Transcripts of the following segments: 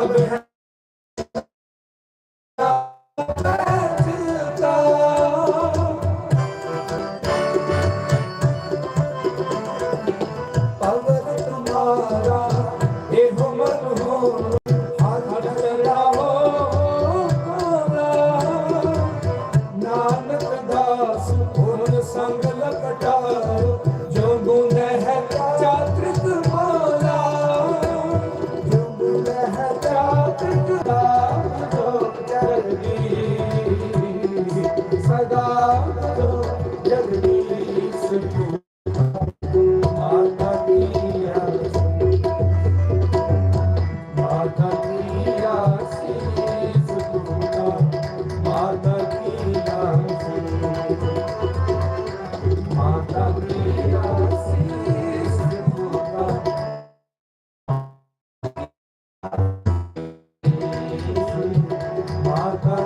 Amen.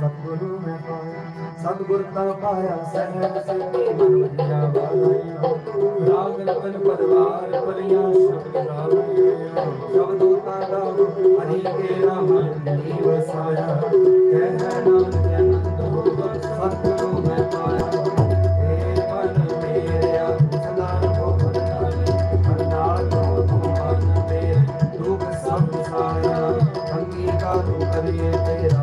सतगुरु में पाया सतगुरु का पाया सहज राग रतन परिवार परिया शब्द राग शब्दों दूता राग हरि के राम नहीं बसाया कहना आनंद होगा सतगुरु में पाया। अंगीकार करिए तेरा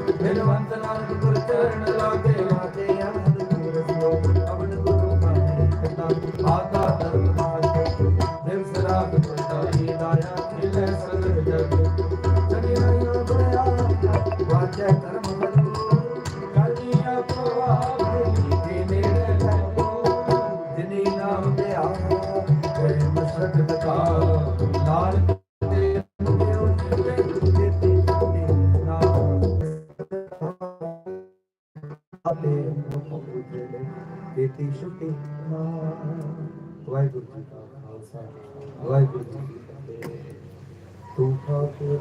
चरण लागे ਦੇਤੀ ਛੁੱਟੀ ਵਾਹਿਗੁਰੂ ਜੀ ਕਾ ਖਾਲਸਾ ਵਾਹਿਗੁਰੂ ਜੀ ਕੀ ਫਤਿਹ ਤੂੰ ਖਾਤਿਰ